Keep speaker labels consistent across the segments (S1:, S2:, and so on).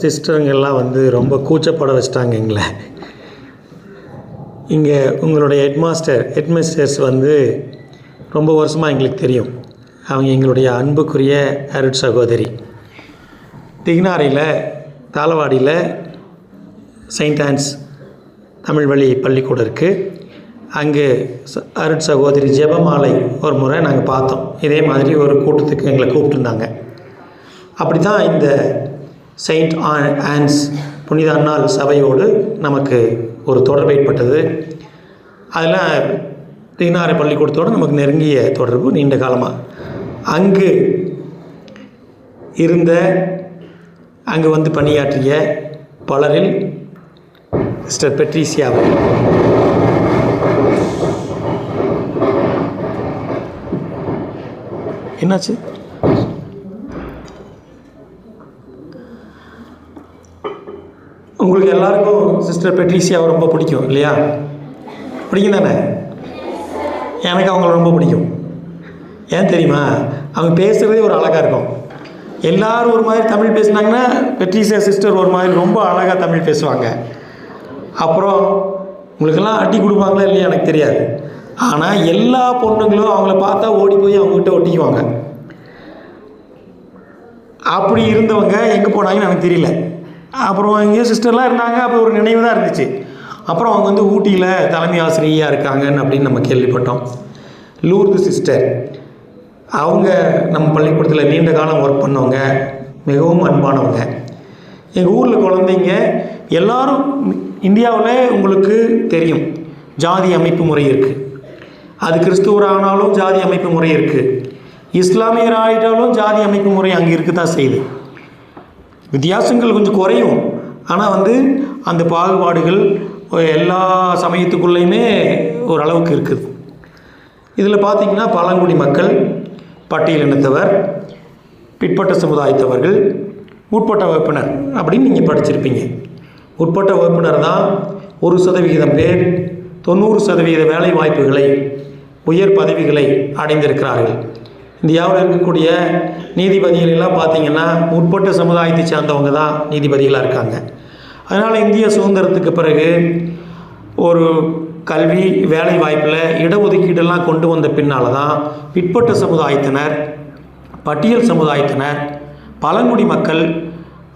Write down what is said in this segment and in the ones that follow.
S1: சிஸ்டருங்கெல்லாம் வந்து ரொம்ப கூச்சப்பட வச்சிட்டாங்க எங்களை. இங்கே உங்களுடைய ஹெட்மாஸ்டர் ஹெட்மிஸ்டர்ஸ் வந்து ரொம்ப வருஷமாக எங்களுக்கு தெரியும். அவங்க எங்களுடைய அன்புக்குரிய அருட் சகோதரி. திகினாரியில் தாளவாடியில் செயின்ட் ஆன்ஸ் தமிழ் வழி பள்ளிக்கூடம் இருக்குது அங்கே அருட் சகோதரி ஜெபமாலை ஒரு முறை நாங்கள் பார்த்தோம். இதே மாதிரி ஒரு கூட்டத்துக்கு எங்களை கூப்பிட்டுருந்தாங்க. அப்படி தான் இந்த செயின்ட் ஆ- ஆன்ஸ் புனித அன்னாள் சபையோடு நமக்கு ஒரு தொடர்பு ஏற்பட்டது. அதில் தீனாரை பள்ளிக்கூடத்தோடு நமக்கு நெருங்கிய தொடர்பு நீண்ட காலமாக அங்கு இருந்த அங்கு வந்து பணியாற்றிய பலரில் சிஸ்டர் பெட்ரீசியா என்னாச்சு? உங்களுக்கு எல்லாருக்கும் சிஸ்டர் பெட்ரிசியாவை ரொம்ப பிடிக்கும் இல்லையா? பிடிக்கும் தானே? எனக்கு அவங்கள ரொம்ப பிடிக்கும். ஏன் தெரியுமா? அவங்க பேசுகிறதே ஒரு அழகாக இருக்கும். எல்லாரும் ஒரு மாதிரி தமிழ் பேசினாங்கன்னா பெட்ரிசியா சிஸ்டர் ஒரு மாதிரி ரொம்ப அழகாக தமிழ் பேசுவாங்க. அப்புறம் உங்களுக்கெல்லாம் அடி கொடுப்பாங்களா இல்லையா எனக்கு தெரியாது. ஆனால் எல்லா பொண்ணுங்களும் அவங்கள பார்த்தா ஓடி போய் அவங்ககிட்ட ஒட்டிக்குவாங்க. அப்படி இருந்தவங்க எங்கே போனாங்கன்னு எனக்கு தெரியல. அப்புறம் எங்கேயோ சிஸ்டர்லாம் இருந்தாங்க. அப்போ ஒரு நினைவு தான் இருந்துச்சு. அப்புறம் அவங்க வந்து ஊட்டியில் தலைமை ஆசிரியையாக இருக்காங்கன்னு அப்படின்னு நம்ம கேள்விப்பட்டோம். லூர்து சிஸ்டர் அவங்க நம்ம பள்ளிக்கூடத்தில் நீண்ட காலம் ஒர்க் பண்ணவங்க மிகவும் அன்பானவங்க. எங்கள் ஊரில் குழந்தைங்க எல்லாரும் இந்தியாவில் உங்களுக்கு தெரியும். ஜாதி அமைப்பு முறை இருக்குது அது கிறிஸ்துவரானாலும் ஜாதி அமைப்பு முறை இருக்குது இஸ்லாமியர் ஆகிட்டாலும் ஜாதி அமைப்பு முறை அங்கே இருக்க தான் செய்யுது. வித்தியாசங்கள் கொஞ்சம் குறையும். ஆனால் வந்து அந்த பாகுபாடுகள் எல்லா சமயத்துக்குள்ளேயுமே ஓரளவுக்கு இருக்குது. இதில் பார்த்தீங்கன்னா பழங்குடி மக்கள் பட்டியலினத்தவர் பிற்பட்ட சமுதாயத்தவர்கள் உட்பட்ட வகுப்பினர் அப்படின்னு நீங்கள் படிச்சிருப்பீங்க. உட்பட்ட வகுப்பினர் தான் ஒரு சதவிகிதம் பேர் தொண்ணூறு சதவீத வேலை வாய்ப்புகளை உயர் பதவிகளை அடைந்திருக்கிறார்கள். இந்தியாவில் இருக்கக்கூடிய நீதிபதிகள் எல்லாம் பார்த்தீங்கன்னா முற்பட்ட சமுதாயத்தை சார்ந்தவங்க தான் நீதிபதிகளாக இருக்காங்க. அதனால் இந்திய சுதந்திரத்துக்கு பிறகு ஒரு கல்வி வேலை வாய்ப்பில் இடஒதுக்கீடெல்லாம் கொண்டு வந்த பின்னால் தான் பிற்பட்ட சமுதாயத்தினர் பட்டியல் சமுதாயத்தினர் பழங்குடி மக்கள்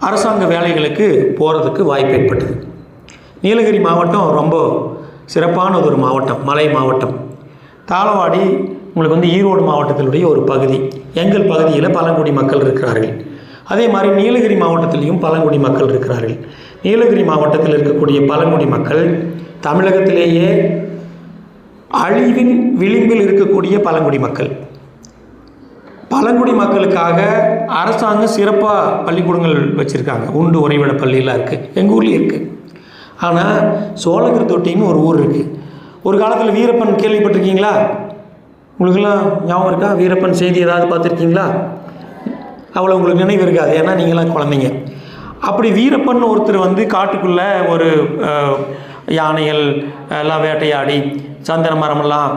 S1: அரசாங்க வேலைகளுக்கு போகிறதுக்கு வாய்ப்பு ஏற்பட்டது. நீலகிரி மாவட்டம் ரொம்ப சிறப்பான ஒரு மாவட்டம் மலை மாவட்டம். தாளவாடி உங்களுக்கு வந்து ஈரோடு மாவட்டத்தினுடைய ஒரு பகுதி. எங்கள் பகுதியில் பழங்குடி மக்கள் இருக்கிறார்கள். அதே மாதிரி நீலகிரி மாவட்டத்திலையும் பழங்குடி மக்கள் இருக்கிறார்கள். நீலகிரி மாவட்டத்தில் இருக்கக்கூடிய பழங்குடி மக்கள் தமிழகத்திலேயே அழிவின் விளிம்பில் இருக்கக்கூடிய பழங்குடி மக்கள். பழங்குடி மக்களுக்காக அரசாங்கம் சிறப்பாக பள்ளிக்கூடங்கள் வச்சுருக்காங்க. உண்டு உறைவிட பள்ளியெல்லாம் இருக்குது எங்கள் ஊர்லேயும் இருக்குது ஆனால் சோழகர் தொட்டின்னு ஒரு ஊர் இருக்குது ஒரு காலத்தில் வீரப்பன் கேள்விப்பட்டிருக்கீங்களா? உங்களுக்கெல்லாம் ஞாபகம் இருக்கா? வீரப்பன் செய்தி ஏதாவது பார்த்துருக்கீங்களா? அவ்வளோ உங்களுக்கு நினைவு இருக்காது. ஏன்னா நீங்களாம் குழந்தைங்க. அப்படி வீரப்பன் ஒருத்தர் வந்து காட்டுக்குள்ளே ஒரு யானைகள் எல்லாம் வேட்டையாடி சந்தன மரமெல்லாம்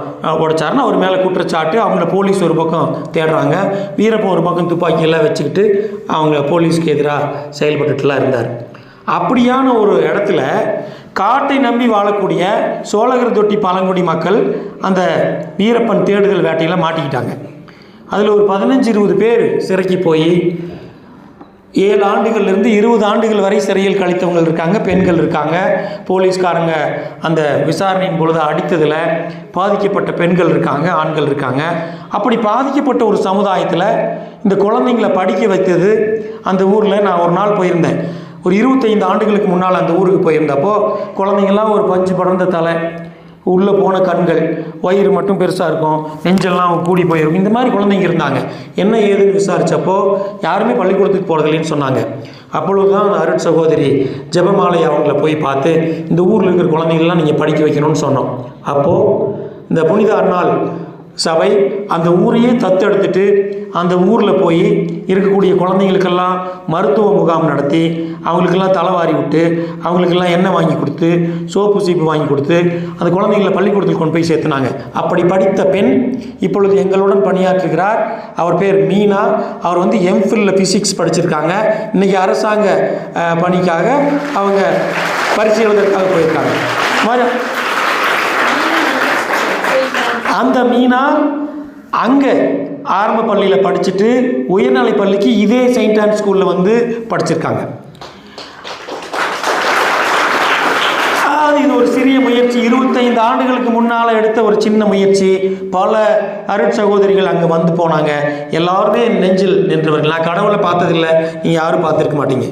S1: உடைச்சாருன்னா அவர் மேலே குற்றச்சாட்டு. அவங்கள போலீஸ் ஒரு பக்கம் தேடுறாங்க. வீரப்பன் ஒரு பக்கம் துப்பாக்கியெல்லாம் வச்சுக்கிட்டு அவங்க போலீஸ்க்கு எதிராக செயல்பட்டுட்டுலாம் இருந்தார். அப்படியான ஒரு இடத்துல காட்டை நம்பி வாழக்கூடிய சோழகர் தொட்டி பழங்குடி மக்கள் அந்த வீரப்பன் தேடுதல் வேட்டையில் மாட்டிக்கிட்டாங்க. அதில் ஒரு பதினஞ்சு இருபது பேர் சிறைக்கு போய் ஏழு ஆண்டுகள்லேருந்து இருபது ஆண்டுகள் வரை சிறையில் கழித்தவங்க இருக்காங்க பெண்கள் இருக்காங்க. போலீஸ்காரங்க அந்த விசாரணையின் பொழுது அடித்ததில் பாதிக்கப்பட்ட பெண்கள் இருக்காங்க ஆண்கள் இருக்காங்க. அப்படி பாதிக்கப்பட்ட ஒரு சமுதாயத்தில் இந்த குழந்தைங்களை படிக்க வைத்தது அந்த ஊரில் நான் ஒரு நாள் போயிருந்தேன். ஒரு இருபத்தைந்து ஆண்டுகளுக்கு முன்னால் அந்த ஊருக்கு போயிருந்தப்போ குழந்தைங்கள்லாம் ஒரு பஞ்சு படர்ந்த தலை உள்ளே போன கண்கள் வயிறு மட்டும் பெருசாக இருக்கும் நெஞ்செல்லாம் கூடி போயிருக்கும் இந்த மாதிரி குழந்தைங்க இருந்தாங்க. என்ன ஏதுன்னு விசாரித்தப்போ யாருமே பள்ளிக்கூடத்துக்கு போகிறதில்லைன்னு சொன்னாங்க. அப்பொழுது தான் அந்த அருட் சகோதரி ஜெபமாலை அவங்கள போய் பார்த்து இந்த ஊரில் இருக்கிற குழந்தைங்கள்லாம் நீங்கள் படிக்க வைக்கணும்னு சொன்னோம். அப்போது இந்த புனித அண்ணால் சபை அந்த ஊரையே தத்தெடுத்துட்டு அந்த ஊரில் போய் இருக்கக்கூடிய குழந்தைங்களுக்கெல்லாம் மருத்துவ முகாம் நடத்தி அவங்களுக்கெல்லாம் தலைவாரி விட்டு அவங்களுக்கெல்லாம் எண்ணெய் வாங்கி கொடுத்து சோப்பு சீப்பு வாங்கி கொடுத்து அந்த குழந்தைங்களை பள்ளிக்கூடத்தில் கொண்டு போய் சேர்த்துனாங்க. அப்படி படித்த பெண் இப்பொழுது எங்களுடன் பணியாற்றுகிறார். அவர் பேர் மீனா. அவர் வந்து எம்ஃபில்ல ஃபிசிக்ஸ் படிச்சிருக்காங்க. இன்றைக்கி அரசாங்க பணிக்காக அவங்க பரிசு எழுதுறதுக்காக போயிருக்காங்க. அந்த மீனா அங்கே ஆரம்ப பள்ளியில் படிச்சுட்டு உயர்நிலை பள்ளிக்கு இதே செயின்ட் ஆன் ஸ்கூலில் வந்து படிச்சிருக்காங்க. இது ஒரு சிறிய முயற்சி. இருபத்தைந்து ஆண்டுகளுக்கு முன்னால் எடுத்த ஒரு சின்ன முயற்சி. பல அருட்சகோதரிகள் அங்கே வந்து போனாங்க. எல்லாருமே நெஞ்சில் நின்றவர்கள். நான் கடவுளை பார்த்ததில்லை. நீங்கள் யாரும் பார்த்துருக்க மாட்டீங்க.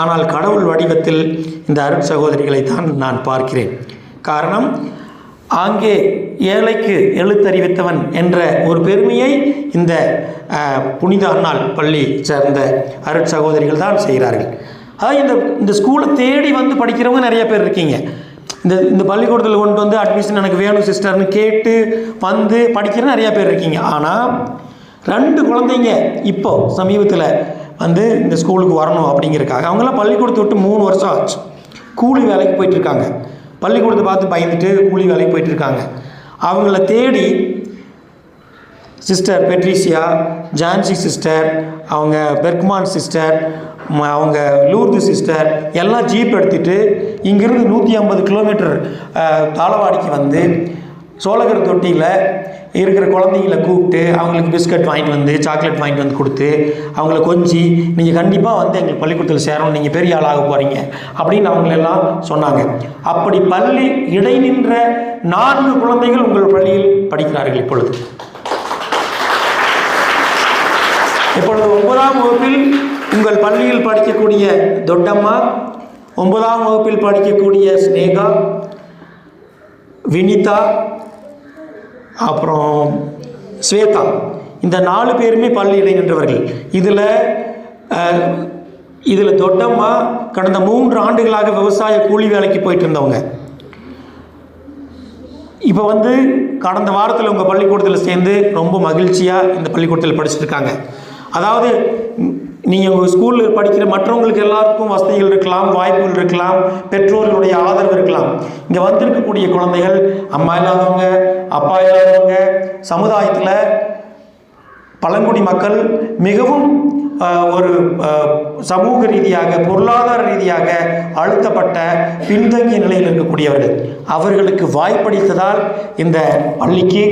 S1: ஆனால் கடவுள் வடிவத்தில் இந்த அருட்சகோதரிகளை தான் நான் பார்க்கிறேன். காரணம் ஆங்கே ஏழைக்கு எழுத்தறிவித்தவன் என்ற ஒரு பெருமையை இந்த புனித அன்னாள் பள்ளி சேர்ந்த அருட்சகோதரிகள் தான் செய்கிறார்கள். அதாவது இந்த இந்த ஸ்கூலை தேடி வந்து படிக்கிறவங்க நிறைய பேர் இருக்கீங்க. இந்த இந்த பள்ளிக்கூடத்தில் கொண்டு வந்து அட்மிஷன் எனக்கு வேணும் சிஸ்டர்னு கேட்டு வந்து படிக்கிற நிறையா பேர் இருக்கீங்க. ஆனால் ரெண்டு குழந்தைங்க இப்போ சமீபத்தில் வந்து இந்த ஸ்கூலுக்கு வரணும் அப்படிங்கிறக்காக அவங்களாம் பள்ளிக்கூடத்தை விட்டு மூணு வருஷம் ஆச்சு. கூலி வேலைக்கு போயிட்டுருக்காங்க பள்ளிக்கூடத்தை பார்த்து பயந்துட்டு கூலி வேலைக்கு போயிட்டு இருக்காங்க அவங்கள தேடி சிஸ்டர் பெட்ரிசியா ஜான்சி சிஸ்டர் அவங்க பெர்க்மான் சிஸ்டர் அவங்க லூர்து சிஸ்டர் எல்லாம் ஜீப் எடுத்துட்டு இங்கிருந்து நூற்றி ஐம்பது கிலோமீட்டர் தாளவாடிக்கு வந்து சோழகர் தொட்டியில் இருக்கிற குழந்தைங்கள கூப்பிட்டு அவங்களுக்கு பிஸ்கட் வாங்கிட்டு வந்து சாக்லேட் வாங்கிட்டு வந்து கொடுத்து அவங்கள கொஞ்சி நீங்கள் கண்டிப்பாக வந்து எங்களுக்கு பள்ளிக்கூடத்தில் சேரணும் நீங்கள் பெரிய ஆளாக போகிறீங்க அப்படின்னு அவங்களெல்லாம் சொன்னாங்க. அப்படி பள்ளி இடைநின்ற நான்கு குழந்தைகள் உங்கள் பள்ளியில் படிக்கிறார்கள் இப்பொழுது. இப்பொழுது ஒன்பதாம் வகுப்பில் உங்கள் பள்ளியில் படிக்கக்கூடிய தொட்டம்மா ஒன்பதாம் வகுப்பில் படிக்கக்கூடிய ஸ்னேகா வினிதா அப்புறம் ஸ்வேதா. இந்த நாலு பேருமே பள்ளி நின்றவர்கள். இதில் இதில் தொட்டம்மா கடந்த மூன்று ஆண்டுகளாக விவசாய கூலி வேலைக்கு போயிட்டு இருந்தவங்க. இப்போ வந்து கடந்த வாரத்தில் உங்கள் பள்ளிக்கூடத்தில் சேர்ந்து ரொம்ப மகிழ்ச்சியாக இந்த பள்ளிக்கூடத்தில் படிச்சிட்டுருக்காங்க அதாவது நீங்கள் உங்கள் ஸ்கூலில் படிக்கிற மற்றவங்களுக்கு எல்லாருக்கும் வசதிகள் இருக்கலாம் வாய்ப்புகள் இருக்கலாம் பெற்றோர்களுடைய ஆதரவு இருக்கலாம். இங்கே வந்திருக்கக்கூடிய குழந்தைகள் அம்மா இல்லாதவங்க அப்பா இல்லாதவங்க சமுதாயத்தில் பழங்குடி மக்கள் மிகவும் ஒரு சமூக ரீதியாக பொருளாதார ரீதியாக அழுத்தப்பட்ட பின்தங்கிய நிலையில் இருக்கக்கூடியவர்கள். அவர்களுக்கு வாய்ப்பளித்ததால் இந்த பள்ளிக்கு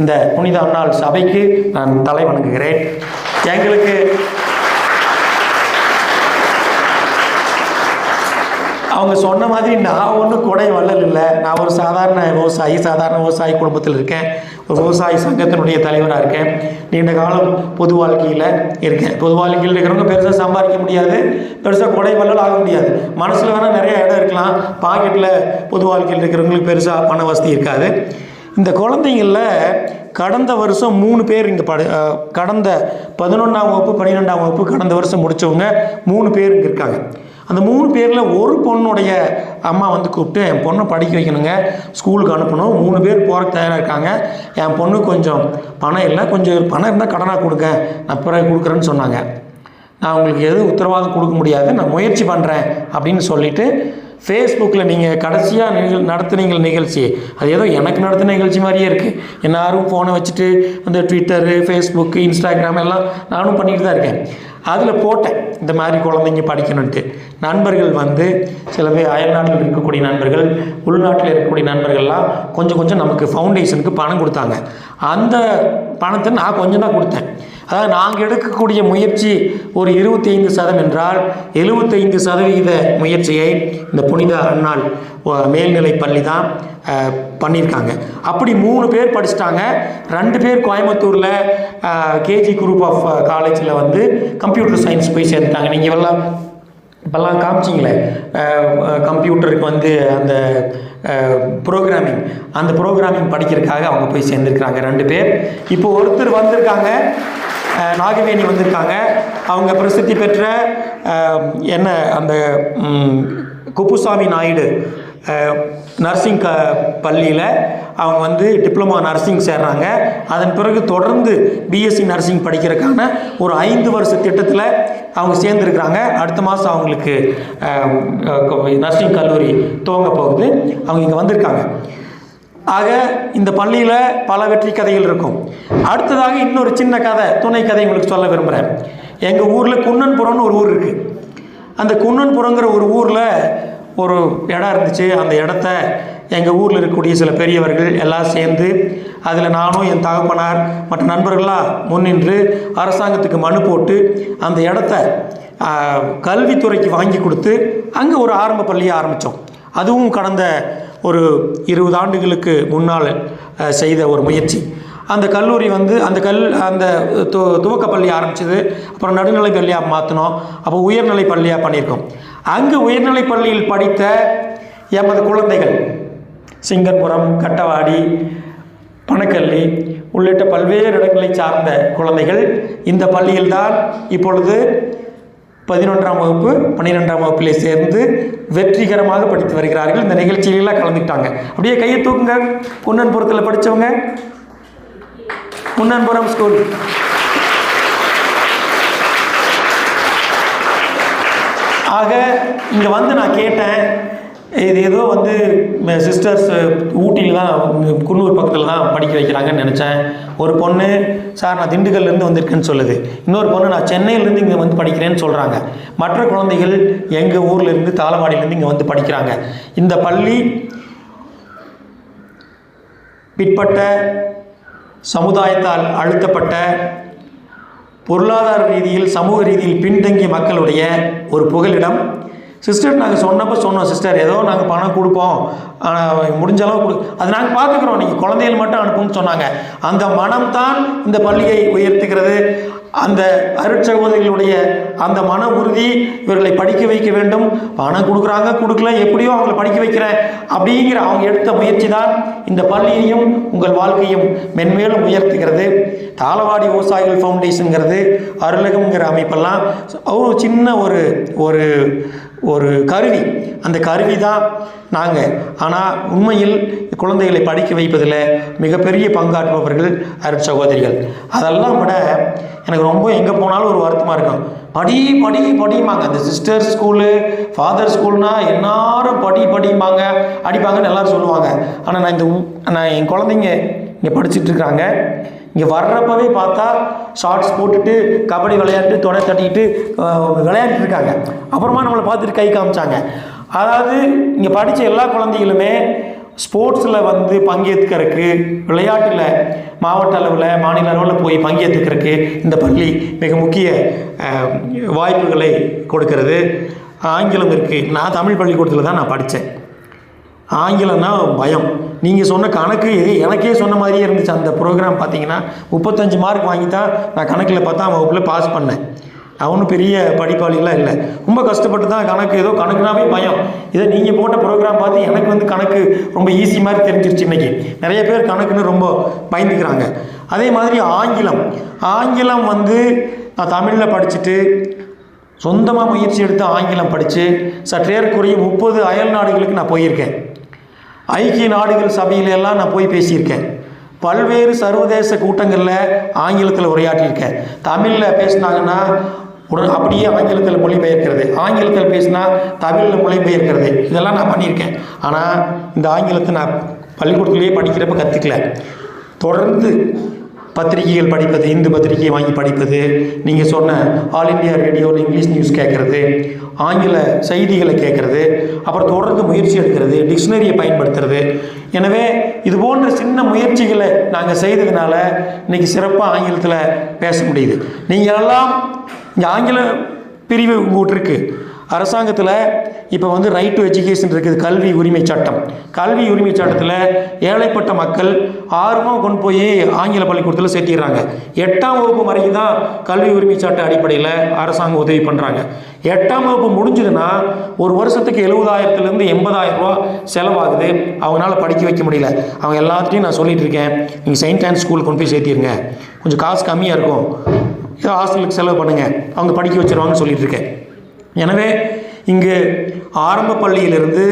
S1: இந்த புனித அண்ணாள் சபைக்கு நான் தலை வணங்குகிறேன். எங்களுக்கு அவங்க சொன்ன மாதிரி நான் ஒன்றும் கொடை வள்ளல் இல்லை நான் ஒரு சாதாரண விவசாயி சாதாரண விவசாயி குடும்பத்தில் இருக்கேன். ஒரு விவசாயி சங்கத்தினுடைய தலைவராக இருக்கேன். நீண்ட காலம் பொது வாழ்க்கையில் இருக்கேன். பொது வாழ்க்கையில் இருக்கிறவங்க பெருசாக சம்பாதிக்க முடியாது பெருசாக கொடை வள்ளல் ஆக முடியாது. மனசில் வேணால் நிறைய இடம் இருக்கலாம். பாக்கெட்டில் பொது வாழ்க்கையில் இருக்கிறவங்களுக்கு பெருசாக பண வசதி இருக்காது. இந்த குழந்தைங்களில் கடந்த வருஷம் மூணு பேர் இங்கே படி கடந்த பதினொன்றாம் வகுப்பு பன்னிரெண்டாம் வகுப்பு கடந்த வருஷம் முடித்தவங்க மூணு பேர் இங்கே இருக்காங்க. அந்த மூணு பேரில் ஒரு பொண்ணுடைய அம்மா வந்து கூப்பிட்டு என் பொண்ணை படிக்க வைக்கணுங்க. ஸ்கூலுக்கு அனுப்பணும். மூணு பேர் போகிறக்கு தயாராக இருக்காங்க என் பொண்ணு கொஞ்சம் பணம் இல்லை. கொஞ்சம் பணம் இருந்தால் கடனாக கொடுங்க. நான் பிறகு கொடுக்குறேன்னு சொன்னாங்க. நான் உங்களுக்கு எதுவும் உத்தரவாதம் கொடுக்க முடியாது. நான் முயற்சி பண்ணுறேன் அப்படின்னு சொல்லிட்டு ஃபேஸ்புக்கில் நீங்கள் கடைசியாக நிகழ் நடத்துனீங்க நிகழ்ச்சி. அது ஏதோ எனக்கு நடத்தின நிகழ்ச்சி மாதிரியே இருக்குது எல்லாரும் ஃபோனை வச்சுட்டு அந்த ட்விட்டரு ஃபேஸ்புக்கு இன்ஸ்டாகிராம் எல்லாம் நானும் பண்ணிட்டு தான் இருக்கேன். அதில் போட்டேன். இந்த மாதிரி குழந்தைங்க படிக்கணுன்ட்டு நண்பர்கள் வந்து சில பேர் அயல்நாட்டில் இருக்கக்கூடிய நண்பர்கள் உள்நாட்டில் இருக்கக்கூடிய நண்பர்கள்லாம் கொஞ்சம் கொஞ்சம் நமக்கு ஃபவுண்டேஷனுக்கு பணம் கொடுத்தாங்க. அந்த பணத்தை நான் கொஞ்சம் தான் கொடுத்தேன். அதாவது நாங்கள் எடுக்கக்கூடிய முயற்சி ஒரு இருபத்தைந்து சதம் என்றால் எழுபத்தைந்து சதவிகித முயற்சியை இந்த புனித அண்ணாள் மேல்நிலை பள்ளி தான் பண்ணியிருக்காங்க. அப்படி மூணு பேர் படிச்சிட்டாங்க. ரெண்டு பேர் கோயம்புத்தூரில் கேஜி குரூப் ஆஃப் காலேஜில் வந்து கம்ப்யூட்டர் சயின்ஸ் போய் சேர்ந்துட்டாங்க. நீங்கள் எல்லாம் இப்போல்லாம் காமிச்சிங்களே கம்ப்யூட்டருக்கு வந்து அந்த ப்ரோக்ராமிங் அந்த ப்ரோக்ராமிங் படிக்கிறதுக்காக அவங்க போய் சேர்ந்துருக்கிறாங்க ரெண்டு பேர். இப்போ ஒருத்தர் வந்திருக்காங்க. நாகவேணி வந்திருக்காங்க. அவங்க பிரசித்தி பெற்ற என்ன அந்த குப்புசாமி நாயுடு நர்சிங் க பள்ளியில் அவங்க வந்து டிப்ளமா நர்சிங் சேர்றாங்க. அதன் பிறகு தொடர்ந்து பிஎஸ்சி நர்சிங் படிக்கிறதுக்கான ஒரு ஐந்து வருஷ திட்டத்தில் அவங்க சேர்ந்துருக்கிறாங்க. அடுத்த மாதம் அவங்களுக்கு நர்சிங் கல்லூரி துவங்க போகுது. அவங்க இங்கே வந்திருக்காங்க. ஆக இந்த பள்ளியில் பல வெற்றி கதைகள் இருக்கும். அடுத்ததாக இன்னொரு சின்ன கதை துணை கதை உங்களுக்கு சொல்ல விரும்புகிறேன் எங்கள் ஊரில் குன்னன்புரம்னு ஒரு ஊர் இருக்குது அந்த குன்னன்புரங்கிற ஒரு ஊரில் ஒரு இடம் இருந்துச்சு. அந்த இடத்த எங்கள் ஊரில் இருக்கக்கூடிய சில பெரியவர்கள் எல்லாம் சேர்ந்து அதில் நானும் என் தகப்பனார் மற்ற நண்பர்களாக முன்னின்று அரசாங்கத்துக்கு மனு போட்டு அந்த இடத்த கல்வித்துறைக்கு வாங்கி கொடுத்து அங்கே ஒரு ஆரம்ப பள்ளியை ஆரம்பித்தோம் அதுவும் கடந்த ஒரு இருபது ஆண்டுகளுக்கு முன்னால் செய்த ஒரு முயற்சி. அந்த கல்லூரி வந்து அந்த கல் அந்த து துவக்க பள்ளி ஆரம்பிச்சது அப்புறம் நடுநிலை பள்ளியாக மாற்றினோம் அப்போ உயர்நிலை பள்ளியாக பண்ணியிருக்கோம். அங்கே உயர்நிலை பள்ளியில் படித்த எமது குழந்தைகள் சிங்கன்புரம் கட்டவாடி பணக்கல்லி உள்ளிட்ட பல்வேறு இடங்களை சார்ந்த குழந்தைகள் இந்த பள்ளியில்தான் இப்பொழுது பதினொன்றாம் வகுப்பு பன்னிரெண்டாம் வகுப்பிலே சேர்ந்து வெற்றிகரமாக படித்து வருகிறார்கள். இந்த நிகழ்ச்சியிலெல்லாம் கலந்துக்கிட்டாங்க. அப்படியே கையை தூக்குங்க. குன்னன்புரத்தில் படித்தவங்க குன்னன்புரம் ஸ்கூல் ஆக இங்கே வந்து நான் கேட்டேன். இது ஏதோ வந்து சிஸ்டர்ஸ் ஊட்டியில் தான் குன்னூர் பக்கத்தில் தான் படிக்க வைக்கிறாங்கன்னு நினச்சேன். ஒரு பொண்ணு சார் நான் திண்டுக்கல்லேருந்து வந்திருக்கேன்னு சொல்லுது. இன்னொரு பொண்ணு நான் சென்னையிலேருந்து இங்கே வந்து படிக்கிறேன்னு சொல்கிறாங்க மற்ற குழந்தைகள் எங்கள் ஊர்லேருந்து தாளவாடியிலேருந்து இங்கே வந்து படிக்கிறாங்க. இந்த பள்ளி பிற்பட்ட சமுதாயத்தால் அழுத்தப்பட்ட பொருளாதார ரீதியில் சமூக ரீதியில் பின்தங்கிய மக்களுடைய ஒரு புகலிடம். சிஸ்டர் நாங்கள் சொன்னப்போ சொன்னோம் சிஸ்டர் ஏதோ நாங்கள் பணம் கொடுப்போம். முடிஞ்ச அளவு கொடு அது நாங்கள் பார்த்துக்குறோம். நீங்கள் குழந்தைகள் மட்டும் அனுப்புன்னு சொன்னாங்க. அந்த மனம் தான் இந்த பள்ளியை உயர்த்துகிறது. அந்த அருட்சகோதரிகளுடைய அந்த மன உறுதி இவர்களை படிக்க வைக்க வேண்டும். பணம் கொடுக்குறாங்க கொடுக்கல எப்படியோ அவங்கள படிக்க வைக்கிறேன் அப்படிங்கிற அவங்க எடுத்த முயற்சி தான் இந்த பள்ளியையும் உங்கள் வாழ்க்கையும் மென்மேலும் உயர்த்துகிறது. தாளவாடி விவசாயிகள் ஃபவுண்டேஷனுங்கிறது அருளகம்ங்கிற அமைப்பெல்லாம். ஒரு சின்ன ஒரு ஒரு ஒரு கருவி. அந்த கருவி தான் நாங்கள் ஆனால் உண்மையில் குழந்தைகளை படிக்க வைப்பதில் மிகப்பெரிய பங்காற்றுபவர்கள் அருட்சகோதரிகள் அதெல்லாம் விட எனக்கு ரொம்ப எங்கே போனாலும் ஒரு வருத்தமாக இருக்கும். படி படி படிமாங்க அந்த சிஸ்டர் ஸ்கூலு ஃபாதர் ஸ்கூல்னா எல்லாரும் படி படிம்பாங்க. அடிப்பாங்கன்னு எல்லோரும் சொல்லுவாங்க. ஆனால் நான் இந்த நான் என் குழந்தைங்க இங்கே படிச்சுட்டு இங்கே வர்றப்பவே பார்த்தா ஷார்ட்ஸ் போட்டுட்டு கபடி விளையாட்டு தொடை தட்டிக்கிட்டு அஹ், விளையாடிட்டு இருக்காங்க அப்புறமா நம்மளை பார்த்துட்டு கை காமிச்சாங்க. அதாவது இங்கே படித்த எல்லா குழந்தைகளுமே ஸ்போர்ட்ஸில் வந்து பங்கேற்கிறதுக்கு விளையாட்டில் மாவட்ட அளவில் மாநில அளவில் போய் பங்கேற்றுக்கிறதுக்கு இந்த பள்ளி மிக முக்கிய வாய்ப்புகளை கொடுக்கிறது. ஆங்கிலம் இருக்குது நான் தமிழ் பள்ளிக்கூடத்தில் தான் நான் படித்தேன் ஆங்கிலம்னா பயம். நீங்கள் சொன்ன கணக்கு இது எனக்கே சொன்ன மாதிரியே இருந்துச்சு. அந்த ப்ரோக்ராம் பார்த்தீங்கன்னா முப்பத்தஞ்சு மார்க் வாங்கி தான் நான் கணக்கில் பத்தாம் வகுப்பில் பாஸ் பண்ணேன். அவனும் பெரிய படிப்பாளிகளாக இல்லை. ரொம்ப கஷ்டப்பட்டு தான் கணக்கு ஏதோ கணக்குனாவே பயம். இதை நீங்கள் போட்ட ப்ரோக்ராம் பார்த்து எனக்கு வந்து கணக்கு ரொம்ப ஈஸி மாதிரி தெரிஞ்சிருச்சு இன்னைக்கு. நிறைய பேர் கணக்குன்னு ரொம்ப பயந்துக்கிறாங்க. அதே மாதிரி ஆங்கிலம். ஆங்கிலம் வந்து நான் தமிழில் படிச்சுட்டு சொந்தமாக முயற்சி எடுத்து ஆங்கிலம் படித்து சற்றேறக்குறைய முப்பது அயல் நாடுகளுக்கு நான் போயிருக்கேன். ஐக்கிய நாடுகள் சபையிலெல்லாம் நான் போய் பேசியிருக்கேன். பல்வேறு சர்வதேச கூட்டங்களில் ஆங்கிலத்தில் உரையாற்றியிருக்கேன். தமிழில் பேசினாங்கன்னா உடனே அப்படியே ஆங்கிலத்தில் மொழிபெயர்க்கிறது. ஆங்கிலத்தில் பேசினா தமிழில் மொழிபெயர்க்கிறது. இதெல்லாம் நான் பண்ணியிருக்கேன். ஆனால் இந்த ஆங்கிலத்தை நான் பள்ளிக்கூடத்துலேயே படிக்கிறப்ப கற்றுக்கல தொடர்ந்து பத்திரிகைகள் படிப்பது இந்து பத்திரிகையை வாங்கி படிப்பது நீங்கள் சொன்ன ஆல் இந்தியா ரேடியோவில் இங்கிலீஷ் நியூஸ் கேட்குறது ஆங்கில செய்திகளை கேட்குறது அப்புறம் தொடர்ந்து முயற்சி எடுக்கிறது டிக்ஷனரியை பயன்படுத்துறது. எனவே இது போன்ற சின்ன முயற்சிகளை நாங்கள் செய்ததுனால இன்னைக்கு சிறப்பாக ஆங்கிலத்தில் பேச முடியுது. நீங்கள் எல்லாம் இங்கே ஆங்கில பிரிவு உங்கள் இருக்குது அரசாங்கத்தில் இப்போ வந்து ரைட் டு எஜுகேஷன் இருக்குது கல்வி உரிமை சட்டம். கல்வி உரிமை சட்டத்தில் ஏழைப்பட்ட மக்கள் ஆர்வமாக கொண்டு போய் ஆங்கில பள்ளிக்கூடத்தில் சேர்த்திடுறாங்க. எட்டாம் வகுப்பு வரைக்கும் தான் கல்வி உரிமை சட்ட அடிப்படையில் அரசாங்கம் உதவி பண்ணுறாங்க எட்டாம் வகுப்பு முடிஞ்சதுன்னா ஒரு வருஷத்துக்கு எழுபதாயிரத்துலேருந்து எண்பதாயிரம் ரூபா செலவாகுது. அவங்களால படிக்க வைக்க முடியல. அவங்க எல்லாத்துட்டையும் நான் சொல்லிட்டு இருக்கேன். நீங்கள் செயின்ட் ஆன் ஸ்கூல் கொண்டு போய் சேர்த்திருங்க. கொஞ்சம் காசு கம்மியாக இருக்கும். ஏதோ ஹாஸ்டலுக்கு செலவு பண்ணுங்கள் அவங்க படிக்க வச்சிருவாங்கன்னு சொல்லிட்டு இருக்கேன். எனவே இங்கு ஆரம்ப பள்ளியிலிருந்து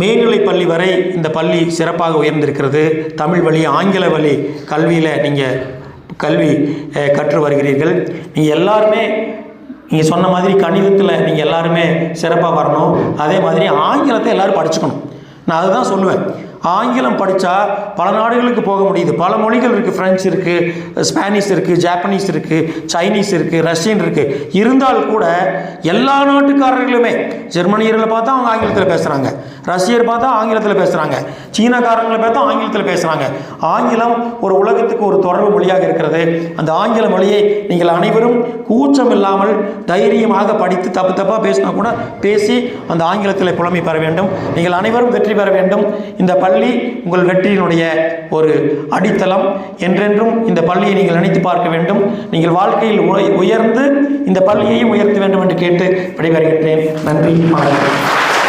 S1: மேல்நிலை பள்ளி வரை இந்த பள்ளி சிறப்பாக உயர்ந்திருக்கிறது. தமிழ் வழி ஆங்கில வழி கல்வியில் நீங்கள் கல்வி கற்று வருகிறீர்கள். நீங்கள் எல்லாருமே நீங்கள் சொன்ன மாதிரி கணிதத்தில் நீங்கள் எல்லாருமே சிறப்பாக வரணும். அதே மாதிரி ஆங்கிலத்தை எல்லாரும் படிச்சுக்கணும். நான் அதுதான் சொல்லுவேன். ஆங்கிலம் படித்தா பல நாடுகளுக்கு போக முடியுது. பல மொழிகள் இருக்குது ஃப்ரெஞ்சு இருக்குது ஸ்பானிஷ் இருக்குது ஜாப்பனீஸ் இருக்குது சைனீஸ் இருக்குது ரஷ்யன் இருக்குது இருந்தால் கூட எல்லா நாட்டுக்காரர்களுமே ஜெர்மனியர்களை பார்த்தா அவங்க ஆங்கிலத்தில் பேசுகிறாங்க ரஷ்யர் பார்த்தா ஆங்கிலத்தில் பேசுகிறாங்க சீனக்காரங்களை பார்த்தா ஆங்கிலத்தில் பேசுகிறாங்க ஆங்கிலம் ஒரு உலகத்துக்கு ஒரு தொடர்பு மொழியாக இருக்கிறது. அந்த ஆங்கில மொழியை நீங்கள் அனைவரும் கூச்சம் இல்லாமல் தைரியமாக படித்து தப்பு தப்பாக பேசினா கூட பேசி அந்த ஆங்கிலத்தில் புலமை பெற வேண்டும். நீங்கள் அனைவரும் வெற்றி பெற வேண்டும். இந்த பள்ளி உங்கள் வெற்றியினுடைய ஒரு அடித்தளம். என்றென்றும் இந்த பள்ளியை நீங்கள் நினைத்து பார்க்க வேண்டும். நீங்கள் வாழ்க்கையில் உயர்ந்து இந்த பள்ளியையும் உயர்த்த வேண்டும் என்று கேட்டு விடைபெறுகின்றேன். நன்றி வணக்கம்.